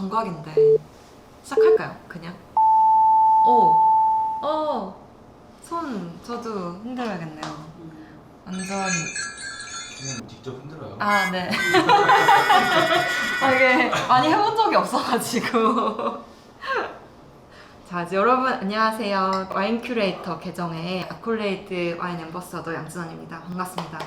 정각인데 시작할까요? 그냥? 오, 어, 손 저도 흔들어야겠네요. 완전 그냥 직접 흔들어요. 아 네. 아, 이게 많이 해본 적이 없어가지고. 자, 이제 여러분 안녕하세요. 와인 큐레이터 계정의 아콜레이드 와인 앰버서더 양진원입니다. 반갑습니다.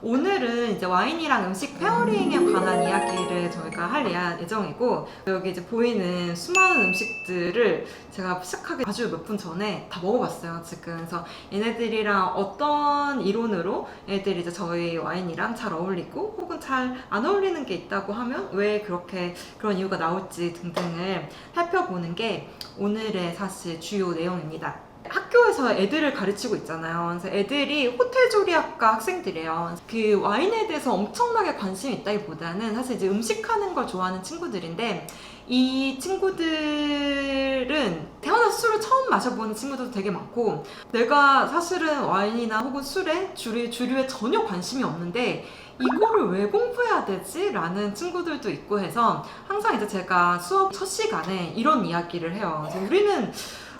오늘은 이제 와인이랑 음식 페어링에 관한 이야기를 저희가 할 예- 예정이고 여기 이제 보이는 수많은 음식들을 제가 시작하기 아주 몇 분 전에 다 먹어봤어요 지금 그래서 얘네들이랑 어떤 이론으로 얘네들이 이제 저희 와인이랑 잘 어울리고 혹은 잘 안 어울리는 게 있다고 하면 왜 그렇게 그런 이유가 나올지 등등을 살펴보는 게 오늘의 사실 주요 내용입니다. 학교에서 애들을 가르치고 있잖아요. 그래서 애들이 호텔 조리학과 학생들이에요. 그 와인에 대해서 엄청나게 관심이 있다기보다는 사실 이제 음식하는 걸 좋아하는 친구들인데 이 친구들은 태어나서 술을 처음 마셔보는 친구들도 되게 많고 내가 사실은 와인이나 혹은 술에 주류, 주류에 전혀 관심이 없는데 이거를 왜 공부해야 되지? 라는 친구들도 있고 해서 항상 이제 제가 수업 첫 시간에 이런 이야기를 해요. 그래서 우리는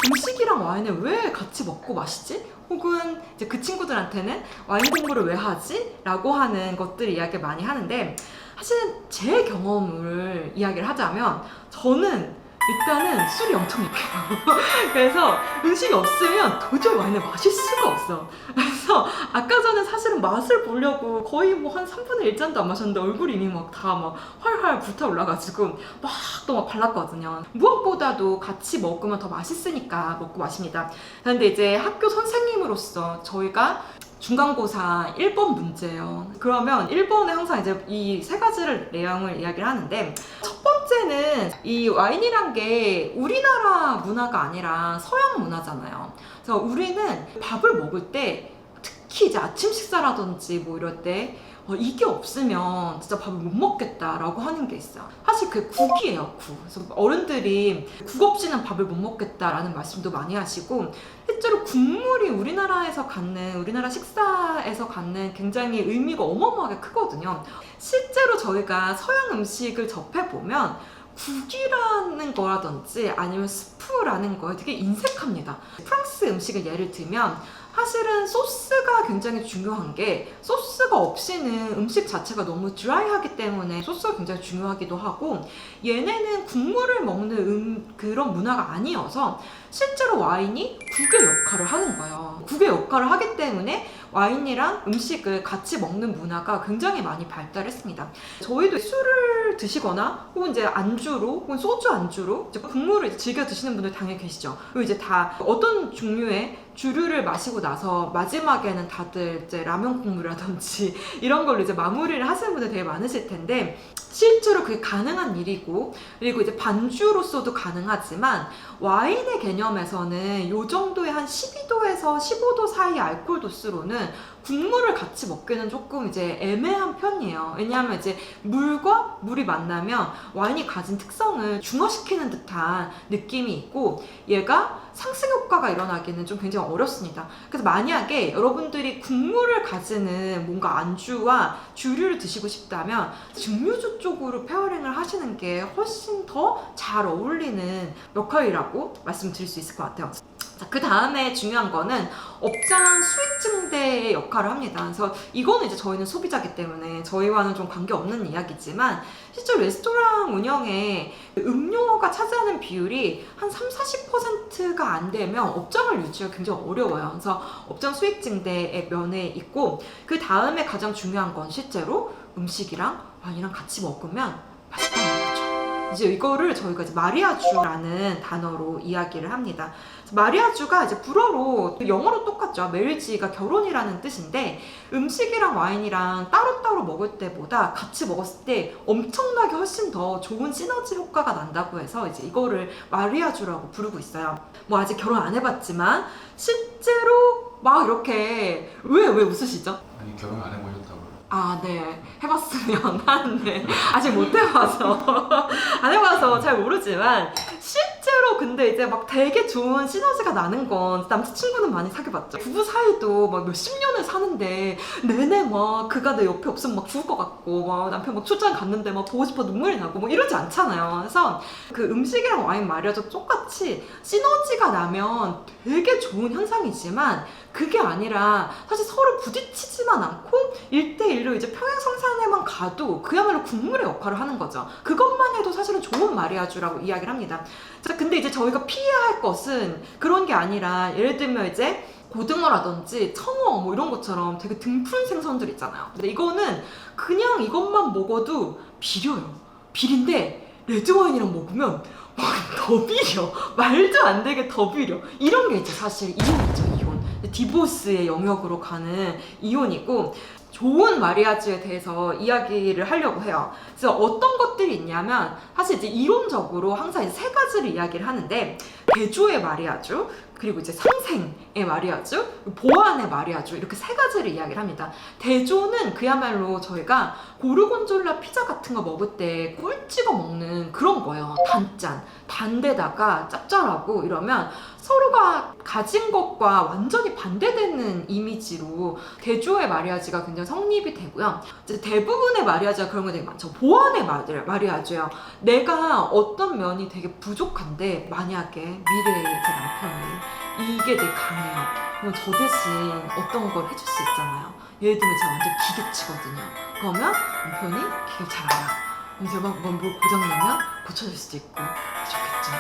음식이랑 와인을 왜 같이 먹고 마시지? 혹은 이제 그 친구들한테는 와인 공부를 왜 하지? 라고 하는 것들 이야기를 많이 하는데 사실 제 경험을 이야기를 하자면 저는 일단은 술이 엄청 약해요. 그래서 음식이 없으면 도저히 와인을 마실 수가 없어. 그래서 아까 전에 사실은 맛을 보려고 거의 뭐 한 3분의 1 잔도 안 마셨는데 얼굴이 이미 막 다 막 활활 불타올라가지고 막 또 막 발랐거든요. 무엇보다도 같이 먹으면 더 맛있으니까 먹고 마십니다. 그런데 이제 학교 선생님으로서 저희가 중간고사 1번 문제예요. 그러면 1번에 항상 이제 이 세 가지를 내용을 이야기를 하는데 첫 번째는 이 와인이란 게 우리나라 문화가 아니라 서양 문화잖아요. 그래서 우리는 밥을 먹을 때 특히 이제 아침 식사라든지 뭐 이럴 때 어, 이게 없으면 진짜 밥을 못 먹겠다라고 하는 게 있어요. 사실 그게 국이에요, 국. 그래서 어른들이 국 없이는 밥을 못 먹겠다라는 말씀도 많이 하시고 실제로 국물이 우리나라에서 갖는 우리나라 식사에서 갖는 굉장히 의미가 어마어마하게 크거든요. 실제로 저희가 서양 음식을 접해 보면 국이라는 거라든지 아니면 스프라는 거에 되게 인색합니다. 프랑스 음식을 예를 들면 사실은 소스가 굉장히 중요한 게 소스가 없이는 음식 자체가 너무 드라이하기 때문에 소스가 굉장히 중요하기도 하고 얘네는 국물을 먹는 음, 그런 문화가 아니어서 실제로 와인이 국의 역할을 하는 거예요. 국의 역할을 하기 때문에 와인이랑 음식을 같이 먹는 문화가 굉장히 많이 발달했습니다. 저희도 술을 드시거나 혹은 이제 안주로 혹은 소주 안주로 국물을 즐겨 드시는 분들 당연히 계시죠. 그리고 이제 다 어떤 종류의 주류를 마시고 나서 마지막에는 다들 이제 라면 국물이라든지 이런 걸로 이제 마무리를 하시는 분들 되게 많으실 텐데 실제로 그게 가능한 일이고 그리고 이제 반주로서도 가능하지만 와인의 개념에서는 요 정도의 한 12도에서 15도 사이 알코올 도수로는 국물을 같이 먹기는 조금 이제 애매한 편이에요. 왜냐하면 이제 물과 물이 만나면 와인이 가진 특성을 중화시키는 듯한 느낌이 있고 얘가 상승 효과가 일어나기는 좀 굉장히 어렵습니다. 그래서 만약에 여러분들이 국물을 가지는 뭔가 안주와 주류를 드시고 싶다면 증류주 쪽으로 페어링을 하시는 게 훨씬 더 잘 어울리는 역할이라고 말씀드릴 수 있을 것 같아요. 자, 그 다음에 중요한 거는 업장 수익 증대의 역할을 합니다. 그래서 이거는 이제 저희는 소비자기 때문에 저희와는 좀 관계없는 이야기지만 실제 레스토랑 운영에 음료가 차지하는 비율이 한 3, 40%가 안 되면 업장을 유지하기 굉장히 어려워요. 그래서 업장 수익 증대의 면에 있고 그 다음에 가장 중요한 건 실제로 음식이랑 와인이랑 같이 먹으면 맛있다는 거죠. 이제 이거를 저희가 이제 마리아주라는 단어로 이야기를 합니다. 마리아주가 이제 불어로 영어로 똑같죠. 메리지가 결혼이라는 뜻인데 음식이랑 와인이랑 따로따로 먹을 때보다 같이 먹었을 때 엄청나게 훨씬 더 좋은 시너지 효과가 난다고 해서 이제 이거를 마리아주라고 부르고 있어요. 뭐 아직 결혼 안 해봤지만 실제로 막 이렇게 왜 왜 웃으시죠? 아니 결혼 안 해보셨다고요? 아, 네. 해봤으면 하는데, 아직 못 해봐서. 안 해봐서 잘 모르지만, 실제 실제로 근데 이제 막 되게 좋은 시너지가 나는 건 남자친구는 많이 사귀어봤죠. 부부 사이도 막 몇십 년을 사는데 내내 막 그가 내 옆에 없으면 막 죽을 것 같고 막 남편 막 출장 갔는데 막 보고 싶어 눈물이 나고 뭐 이러지 않잖아요. 그래서 그 음식이랑 와인 말이야도 똑같이 시너지가 나면 되게 좋은 현상이지만 그게 아니라 사실 서로 부딪히지만 않고 일대일로 이제 평행성산에만 가도 그야말로 국물의 역할을 하는 거죠. 그것만 해도 사실은 좋은 마리아주라고 이야기를 합니다. 자, 근데 이제 저희가 피해야 할 것은 그런 게 아니라 예를 들면 이제 고등어라든지 청어 뭐 이런 것처럼 되게 등푸른 생선들 있잖아요. 근데 이거는 그냥 이것만 먹어도 비려요. 비린데 레드와인이랑 먹으면 막더 비려. 말도 안 되게 더 비려. 이런 게 이제 사실 이온이죠, 이온. 디보스의 영역으로 가는 이온이고 좋은 마리아주에 대해서 이야기를 하려고 해요. 그래서 어떤 것들이 있냐면 사실 이제 이론적으로 항상 세 가지를 이야기를 하는데 대조의 마리아주 그리고 이제 상생의 마리아주 보안의 마리아주 이렇게 세 가지를 이야기를 합니다. 대조는 그야말로 저희가 고르곤졸라 피자 같은 거 먹을 때 꿀 찍어 먹는 그런 거예요. 단짠 단데다가 짭짤하고 이러면 서로가 가진 것과 완전히 반대되는 이미지로 대조의 마리아주가 굉장히 성립이 되고요. 이제 대부분의 마리아주가 그런 거 되게 많죠. 보안의 마리- 마리아주예요. 내가 어떤 면이 되게 부족한데 만약에 미래의 제 남편이 이게 내 강해요. 그럼 저 대신 어떤 걸 해줄 수 있잖아요. 예를 들면 제가 완전 기계치거든요. 그러면 남편이 기계 잘 알아. 그럼 제가 막 뭘 고장나면 고쳐줄 수도 있고 좋겠죠.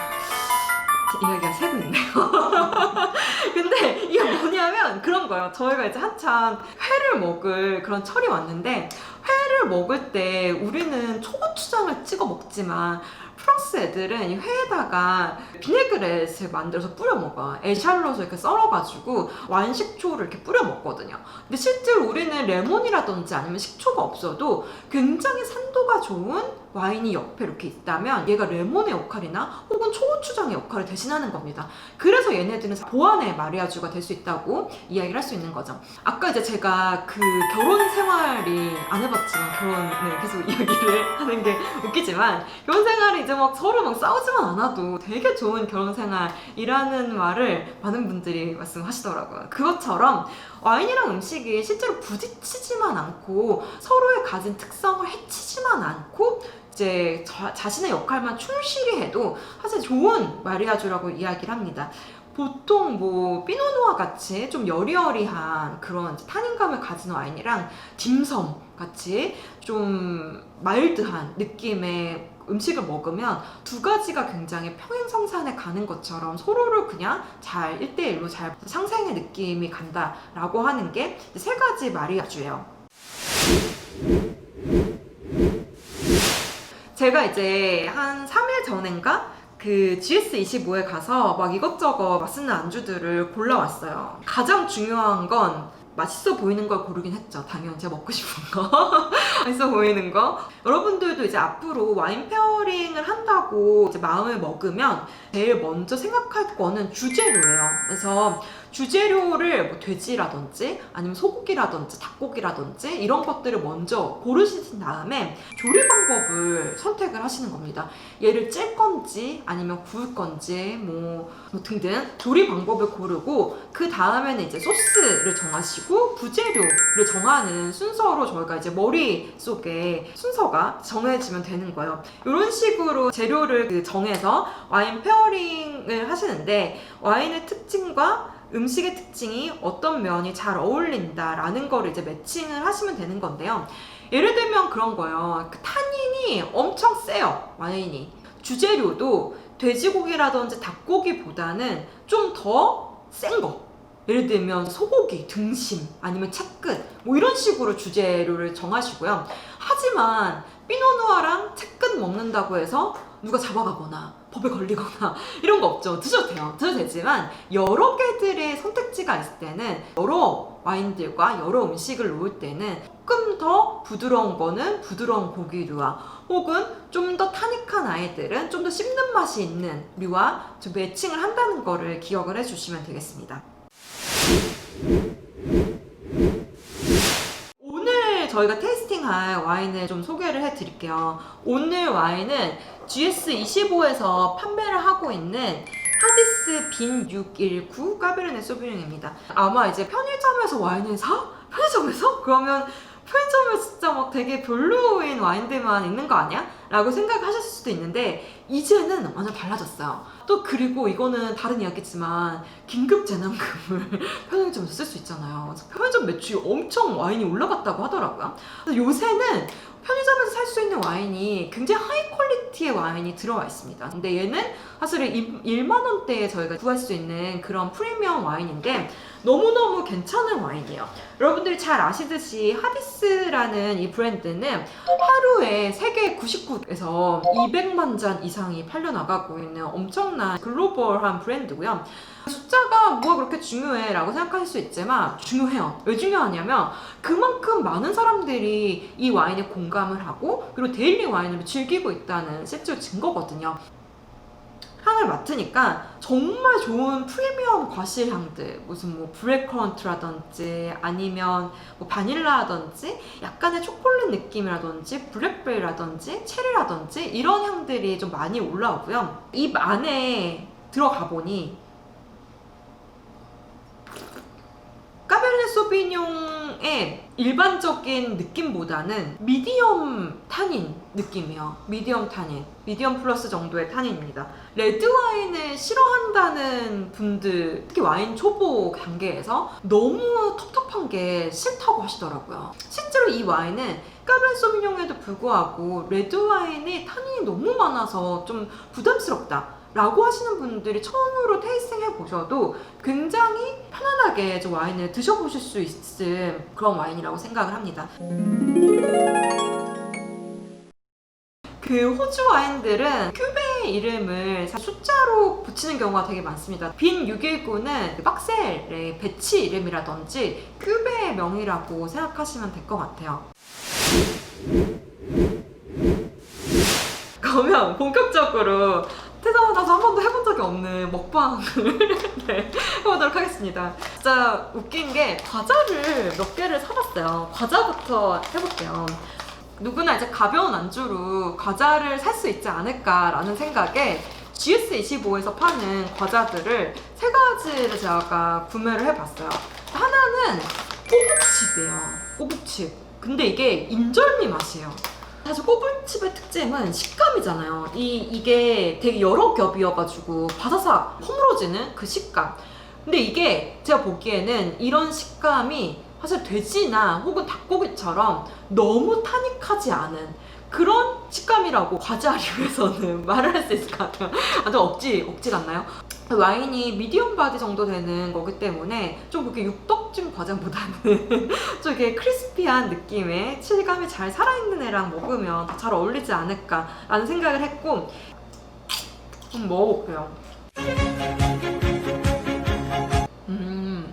이야기가 새고 있네요. 근데 이게 뭐냐면 그런 거예요. 저희가 이제 한참 회를 먹을 그런 철이 왔는데 회를 먹을 때 우리는 초고추장을 찍어 먹지만 프랑스 애들은 이 회에다가 비네그렛을 만들어서 뿌려 먹어요. 에샬롯을 이렇게 썰어가지고 완식초를 이렇게 뿌려 먹거든요. 근데 실제로 우리는 레몬이라든지 아니면 식초가 없어도 굉장히 산도가 좋은 와인이 옆에 이렇게 있다면 얘가 레몬의 역할이나 혹은 초고추장의 역할을 대신하는 겁니다. 그래서 얘네들은 보안의 마리아주가 될 수 있다고 이야기를 할 수 있는 거죠. 아까 이제 제가 그 결혼 생활이 안 해봤지만 결혼을 계속 이야기를 하는 게 웃기지만 결혼 생활이 이제 막 서로 막 싸우지만 않아도 되게 좋은 결혼 생활이라는 말을 많은 분들이 말씀하시더라고요. 그것처럼 와인이랑 음식이 실제로 부딪히지만 않고 서로의 가진 특성을 해치지만 않고 이제 자, 자신의 역할만 충실히 해도 사실 좋은 마리아주라고 이야기를 합니다. 보통 뭐 피노누아 같이 좀 여리여리한 그런 이제 탄닌감을 가진 와인이랑 딤섬 같이 좀 마일드한 느낌의 음식을 먹으면 두 가지가 굉장히 평행성산에 가는 것처럼 서로를 그냥 잘 1대1로 잘 상생의 느낌이 간다라고 하는 게 세 가지 마리아주예요. 제가 이제 한 3일 전인가 그 GS25에 가서 막 이것저것 맛있는 안주들을 골라왔어요. 가장 중요한 건 맛있어 보이는 걸 고르긴 했죠. 당연히 제가 먹고 싶은 거. 맛있어 보이는 거. 여러분들도 이제 앞으로 와인 페어링을 한다고 이제 마음을 먹으면 제일 먼저 생각할 거는 주재료예요. 그래서 주재료를 뭐 돼지라든지 아니면 소고기라든지 닭고기라든지 이런 것들을 먼저 고르신 다음에 조리 방법을 선택을 하시는 겁니다. 얘를 찔 건지 아니면 구울 건지 뭐, 뭐 등등 조리 방법을 고르고 그 다음에는 이제 소스를 정하시고 부재료를 정하는 순서로 저희가 이제 머릿속에 순서가 정해지면 되는 거예요. 이런 식으로 재료를 그 정해서 와인 페어링을 하시는데 와인의 특징과 음식의 특징이 어떤 면이 잘 어울린다라는 거를 이제 매칭을 하시면 되는 건데요. 예를 들면 그런 거예요. 그 타닌이 엄청 세요. 와인이. 주재료도 돼지고기라든지 닭고기보다는 좀 더 센 거. 예를 들면 소고기, 등심, 아니면 채끝 뭐 이런 식으로 주재료를 정하시고요. 하지만 피노누아랑 채끝 먹는다고 해서 누가 잡아가거나 법에 걸리거나 이런 거 없죠. 드셔도 돼요. 드셔도 되지만 여러 개들의 선택지가 있을 때는 여러 와인들과 여러 음식을 놓을 때는 조금 더 부드러운 거는 부드러운 고기류와 혹은 좀 더 타닉한 아이들은 좀 더 씹는 맛이 있는 류와 좀 매칭을 한다는 거를 기억을 해주시면 되겠습니다. 오늘 저희가 테이스팅할 와인을 좀 소개를 해드릴게요. 오늘 와인은 GS25에서 판매를 하고 있는 하디스 빈 619 까베르네 소비뇽입니다. 아마 이제 편의점에서 와인을 사? 편의점에서? 그러면 편의점에 진짜 막 되게 별로인 와인들만 있는 거 아니야? 라고 생각하셨을 수도 있는데 이제는 완전 달라졌어요. 또 그리고 이거는 다른 이야기지만 긴급 재난금을 편의점에서 쓸 수 있잖아요. 편의점 매출이 엄청 와인이 올라갔다고 하더라고요. 요새는 편의점에서 살 수 있는 와인이 굉장히 하이 퀄리티의 와인이 들어와 있습니다. 근데 얘는 사실 1만 원대에 저희가 구할 수 있는 그런 프리미엄 와인인데 너무너무 괜찮은 와인이에요. 여러분들이 잘 아시듯이 하디스라는 이 브랜드는 하루에 세계 99 에서 200만 잔 이상이 팔려나가고 있는 엄청난 글로벌한 브랜드고요. 숫자가 뭐가 그렇게 중요해 라고 생각하실 수 있지만 중요해요. 왜 중요하냐면 그만큼 많은 사람들이 이 와인에 공감을 하고 그리고 데일리 와인으로 즐기고 있다는 실제 증거거든요. 향을 맡으니까 정말 좋은 프리미엄 과실 향들 무슨 뭐 블랙커런트라든지 아니면 뭐 바닐라라든지 약간의 초콜릿 느낌이라든지 블랙베리라든지 체리라든지 이런 향들이 좀 많이 올라오고요. 입 안에 들어가 보니 까베르네 소비뇽의 일반적인 느낌보다는 미디엄 타닌 느낌이에요. 미디엄 타닌, 미디엄 플러스 정도의 타닌입니다. 레드 와인을 싫어한다는 분들, 특히 와인 초보 단계에서 너무 텁텁한 게 싫다고 하시더라고요. 실제로 이 와인은 까베르네 소비뇽에도 불구하고 레드 와인이 타닌이 너무 많아서 좀 부담스럽다. 라고 하시는 분들이 처음으로 테이스팅 해보셔도 굉장히 편안하게 저 와인을 드셔보실 수 있을 그런 와인이라고 생각을 합니다. 그 호주 와인들은 큐베의 이름을 숫자로 붙이는 경우가 되게 많습니다. 빈 619는 박셀의 배치 이름이라든지 큐베의 명이라고 생각하시면 될 것 같아요. 그러면 본격적으로 태어나서 한 번도 해본 적이 없는 먹방을 네, 해보도록 하겠습니다. 진짜 웃긴 게 과자를 몇 개를 사봤어요. 과자부터 해볼게요. 누구나 이제 가벼운 안주로 과자를 살 수 있지 않을까라는 생각에 GS25에서 파는 과자들을 세 가지를 제가 구매를 해봤어요. 하나는 꼬북칩이에요. 꼬북칩. 근데 이게 인절미 맛이에요. 사실 꼬불칩의 특징은 식감이잖아요. 이, 이게 되게 여러 겹이어가지고 바사삭 허물어지는 그 식감. 근데 이게 제가 보기에는 이런 식감이 사실 돼지나 혹은 닭고기처럼 너무 타닉하지 않은 그런 식감이라고 과자류에서는 말을 할 수 있을 것 같아요. 아주 억지, 억지 같나요? 와인이 미디엄 바디 정도 되는 거기 때문에 좀 그렇게 육덕진 과자보다는 좀 이렇게 크리스피한 느낌의 칠감이 잘 살아있는 애랑 먹으면 더 잘 어울리지 않을까라는 생각을 했고 한번 먹어볼게요. 음,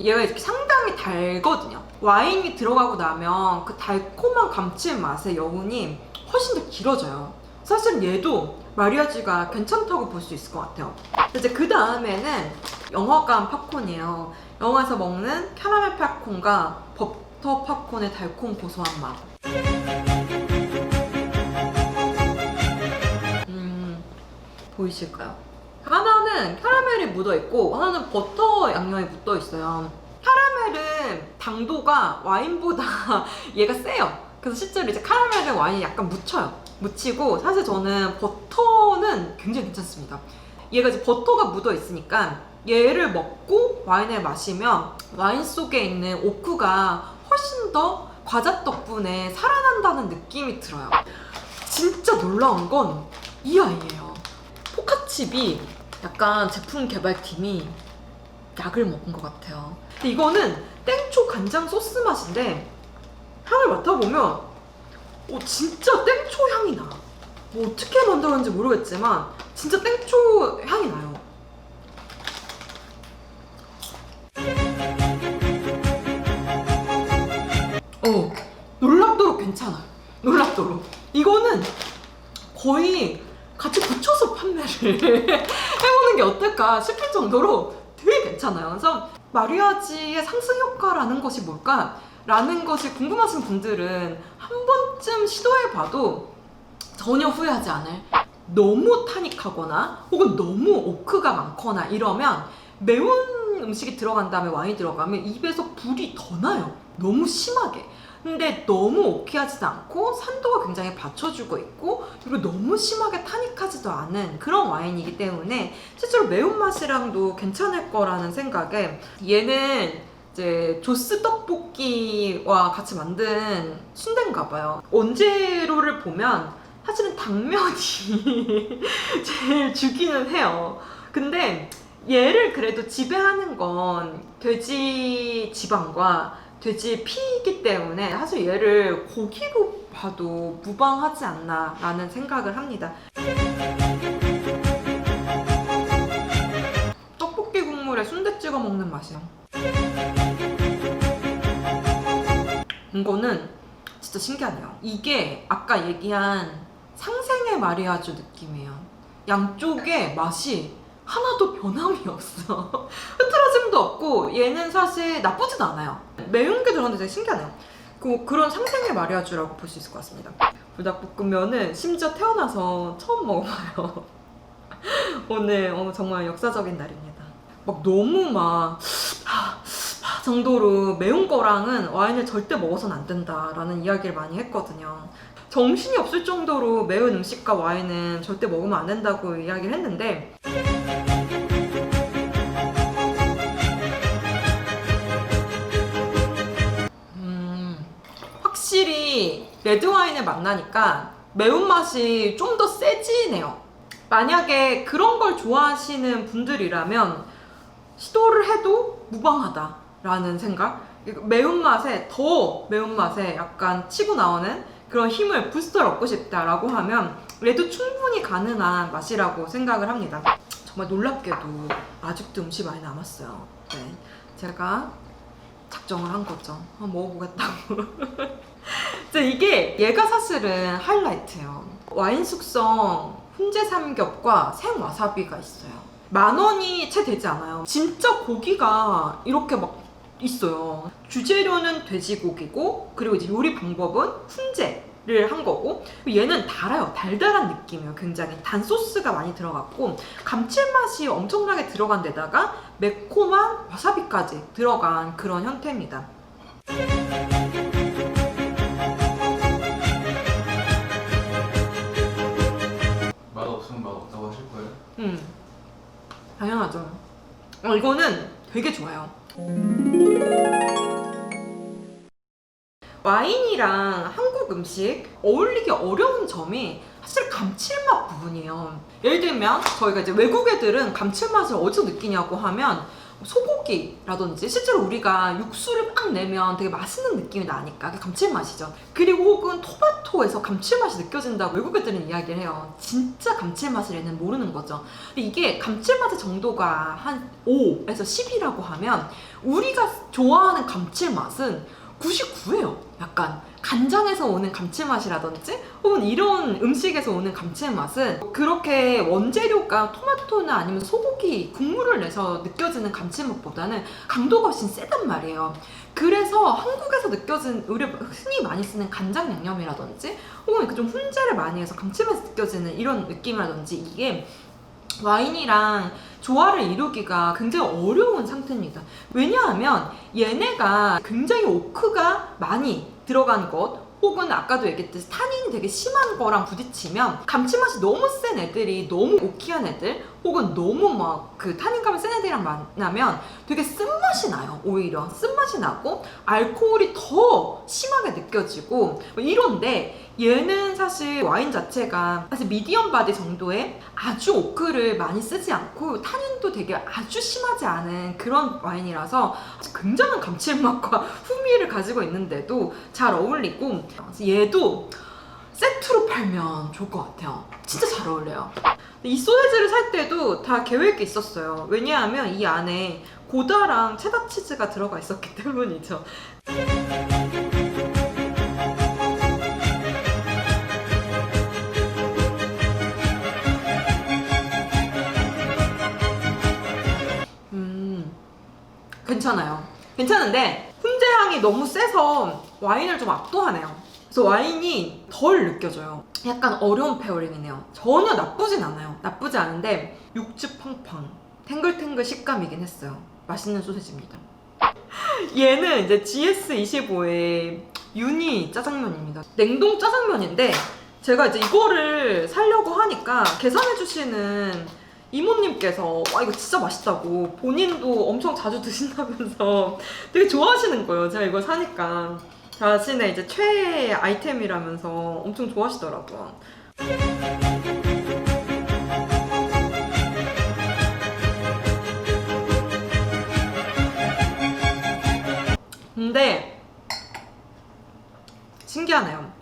얘가 이렇게 상당히 달거든요. 와인이 들어가고 나면 그 달콤한 감칠맛의 여운이 훨씬 더 길어져요. 사실 얘도 마리아주가 괜찮다고 볼 수 있을 것 같아요. 이제 그 다음에는 영화관 팝콘이에요. 영화에서 먹는 캐러멜 팝콘과 버터 팝콘의 달콤 고소한 맛. 음, 보이실까요? 하나는 캐러멜이 묻어 있고 하나는 버터 양념이 묻어 있어요. 캐러멜은 당도가 와인보다 얘가 세요. 그래서 실제로 이제 캐러멜은 와인이 약간 묻혀요. 묻히고 사실 저는 버터는 굉장히 괜찮습니다. 얘가 이제 버터가 묻어 있으니까 얘를 먹고 와인을 마시면 와인 속에 있는 오크가 훨씬 더 과자 덕분에 살아난다는 느낌이 들어요. 진짜 놀라운 건 이 아이예요. 포카칩이 약간 제품 개발팀이 약을 먹은 것 같아요. 근데 이거는 땡초 간장 소스 맛인데 향을 맡아보면 오, 진짜 땡초 향이 나. 뭐 어떻게 만들었는지 모르겠지만 진짜 땡초 향이 나요. 어, 놀랍도록 괜찮아요. 놀랍도록. 이거는 거의 같이 붙여서 판매를 해보는 게 어떨까 싶을 정도로 되게 괜찮아요. 그래서 마리아지의 상승 효과라는 것이 뭘까? 라는 것이 궁금하신 분들은 한 번쯤 시도해봐도 전혀 후회하지 않을 너무 타닉하거나 혹은 너무 오크가 많거나 이러면 매운 음식이 들어간 다음에 와인이 들어가면 입에서 불이 더 나요. 너무 심하게. 근데 너무 오키하지도 않고 산도가 굉장히 받쳐주고 있고 그리고 너무 심하게 타닉하지도 않은 그런 와인이기 때문에 실제로 매운맛이랑도 괜찮을 거라는 생각에 얘는 이제 조스 떡볶이와 같이 만든 순대인가 봐요. 원재료를 보면 사실은 당면이 제일 주기는 해요. 근데 얘를 그래도 지배하는 건 돼지 지방과 돼지 피이기 때문에 사실 얘를 고기로 봐도 무방하지 않나라는 생각을 합니다. 떡볶이 국물에 순대 찍어 먹는 맛이야. 이거는 진짜 신기하네요. 이게 아까 얘기한 상생의 마리아주 느낌이에요. 양쪽에 맛이 하나도 변함이 없어. 흐트러짐도 없고 얘는 사실 나쁘지도 않아요. 매운 게 들어가는데 되게 신기하네요. 그, 그런 상생의 마리아주라고 볼 수 있을 것 같습니다. 불닭볶음면은 심지어 태어나서 처음 먹어봐요. 오늘 어, 정말 역사적인 날입니다. 막 너무 막 정도로 매운 거랑은 와인을 절대 먹어서는 안 된다라는 이야기를 많이 했거든요. 정신이 없을 정도로 매운 음식과 와인은 절대 먹으면 안 된다고 이야기를 했는데 음, 확실히 레드 와인을 만나니까 매운맛이 좀 더 세지네요. 만약에 그런 걸 좋아하시는 분들이라면 시도를 해도 무방하다 라는 생각? 매운맛에 더 매운맛에 약간 치고 나오는 그런 힘을 부스터를 얻고 싶다라고 하면 레드 충분히 가능한 맛이라고 생각을 합니다. 정말 놀랍게도 아직도 음식 많이 남았어요. 네, 제가 작정을 한 거죠. 한번 먹어보겠다고. 이게 얘가 사실은 하이라이트예요. 와인 숙성 훈제 삼겹과 생 와사비가 있어요. 만 원이 채 되지 않아요. 진짜 고기가 이렇게 막 있어요. 주재료는 돼지고기고 그리고 이제 요리 방법은 훈제 를 한 거고 얘는 달아요. 달달한 느낌이에요. 굉장히 단 소스가 많이 들어갔고 감칠맛이 엄청나게 들어간 데다가 매콤한 와사비까지 들어간 그런 형태입니다. 맛 없으면 맛 없다고 하실 거예요? 음, 당연하죠. 어, 이거는 되게 좋아요. 와인이랑 한국 음식 어울리기 어려운 점이 사실 감칠맛 부분이에요. 예를 들면 저희가 이제 외국 애들은 감칠맛을 어디서 느끼냐고 하면 소고기라든지 실제로 우리가 육수를 막 내면 되게 맛있는 느낌이 나니까 감칠맛이죠. 그리고 혹은 토마토에서 감칠맛이 느껴진다고 외국 애들은 이야기를 해요. 진짜 감칠맛을 얘는 모르는 거죠. 이게 감칠맛의 정도가 한 5에서 10이라고 하면 우리가 좋아하는 감칠맛은 99예요. 약간 간장에서 오는 감칠맛이라든지 혹은 이런 음식에서 오는 감칠맛은 그렇게 원재료가 토마토나 아니면 소고기 국물을 내서 느껴지는 감칠맛보다는 강도가 훨씬 세단 말이에요. 그래서 한국에서 느껴진 우리 흔히 많이 쓰는 간장 양념이라든지 혹은 좀 훈제를 많이 해서 감칠맛이 느껴지는 이런 느낌이라든지 이게 와인이랑 조화를 이루기가 굉장히 어려운 상태입니다. 왜냐하면 얘네가 굉장히 오크가 많이 들어간 것 혹은 아까도 얘기했듯이 타닌이 되게 심한 거랑 부딪히면 감칠맛이 너무 센 애들이 너무 오키한 애들 혹은 너무 막그 타닌감이 센 애들이랑 만나면 되게 쓴맛이 나요 오히려. 쓴맛이 나고 알코올이 더 심하게 느껴지고. 뭐 이런데 얘는 사실 와인 자체가 사실 미디엄 바디 정도의 아주 오크를 많이 쓰지 않고 타닌도 되게 아주 심하지 않은 그런 와인이라서 굉장한 감칠맛과 후미를 가지고 있는데도 잘 어울리고. 얘도 세트로 팔면 좋을 것 같아요. 진짜 잘 어울려요. 이 소세지를 살 때도 다 계획이 있었어요. 왜냐하면 이 안에 고다랑 체다 치즈가 들어가 있었기 때문이죠. 음, 괜찮아요. 괜찮은데 훈제 향이 너무 세서 와인을 좀 압도하네요. 그래서 와인이 덜 느껴져요. 약간 어려운 페어링이네요. 전혀 나쁘진 않아요. 나쁘지 않은데 육즙 팡팡, 탱글탱글 식감이긴 했어요. 맛있는 소세지입니다. 얘는 이제 GS25의 유니 짜장면입니다. 냉동 짜장면인데 제가 이제 이거를 살려고 하니까 계산해주시는 이모님께서 와 이거 진짜 맛있다고 본인도 엄청 자주 드신다면서 되게 좋아하시는 거예요. 제가 이걸 사니까 자신의 이제 최애 아이템이라면서 엄청 좋아하시더라고요. 근데 신기하네요.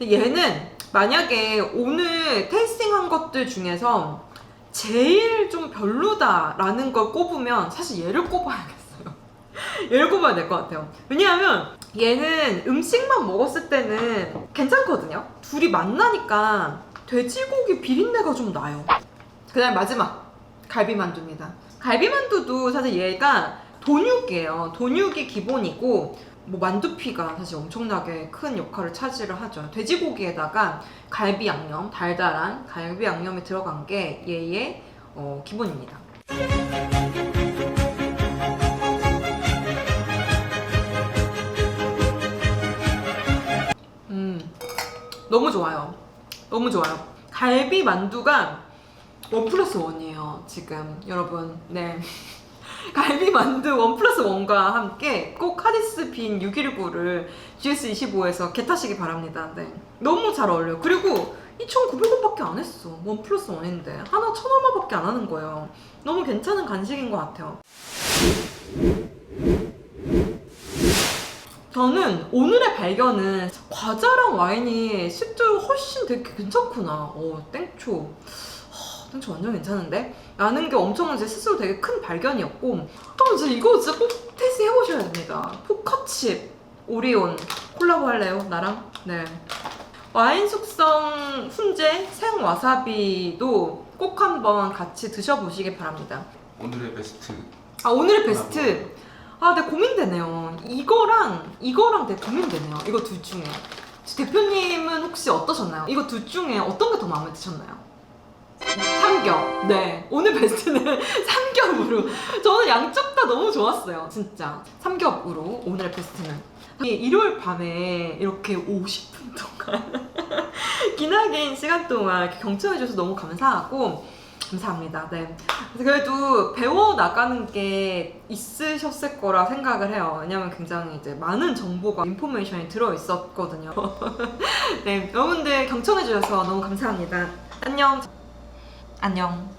얘는 만약에 오늘 테이스팅한 것들 중에서 제일 좀 별로다라는 걸 꼽으면 사실 얘를 꼽아야겠어요. 얘를 꼽아야 될 것 같아요. 왜냐하면 얘는 음식만 먹었을 때는 괜찮거든요. 둘이 만나니까 돼지고기 비린내가 좀 나요. 그 다음 마지막 갈비만두입니다. 갈비만두도 사실 얘가 돈육이에요. 돈육이 기본이고 뭐 만두피가 사실 엄청나게 큰 역할을 차지를 하죠. 돼지고기에다가 갈비 양념, 달달한 갈비 양념이 들어간 게 얘의 어, 기본입니다. 너무 좋아요. 너무 좋아요. 갈비 만두가 원 플러스 원이에요. 지금 여러분, 네. 갈비 만두 원 플러스 원과 함께 꼭 하디스 빈 619를 GS25에서 개타시기 바랍니다. 네. 너무 잘 어울려요. 그리고 2,900원밖에 안 했어. 원 플러스 원인데. 하나 천 얼마밖에 안 하는 거예요. 너무 괜찮은 간식인 것 같아요. 저는 오늘의 발견은 과자랑 와인이 실제로 훨씬 되게 괜찮구나. 어, 땡초. 하, 땡초 완전 괜찮은데? 라는 게 엄청 제 스스로 되게 큰 발견이었고 아, 진짜 이거 진짜 꼭 테스트 해보셔야 됩니다. 포카칩, 오리온 콜라보 할래요? 나랑? 네. 와인 숙성 훈제 생 와사비도 꼭 한번 같이 드셔보시기 바랍니다. 오늘의 베스트 아 오늘의 베스트 아 근데 고민되네요. 이거랑 이거랑 되게 고민되네요. 이거 둘 중에. 대표님은 혹시 어떠셨나요? 이거 둘 중에 어떤 게 더 마음에 드셨나요? 삼겹. 네. 오늘 베스트는 삼겹으로. 저는 양쪽 다 너무 좋았어요 진짜. 삼겹으로 오늘의 베스트는. 이 일요일 밤에 이렇게 50분 동안 기나긴 시간 동안 이렇게 경청해줘서 너무 감사하고 감사합니다. 네. 그래도 배워 나가는 게 있으셨을 거라 생각을 해요. 왜냐면 굉장히 이제 많은 정보가 인포메이션이 들어 있었거든요. 네, 여러분들 경청해 주셔서 너무 감사합니다. 안녕. 안녕.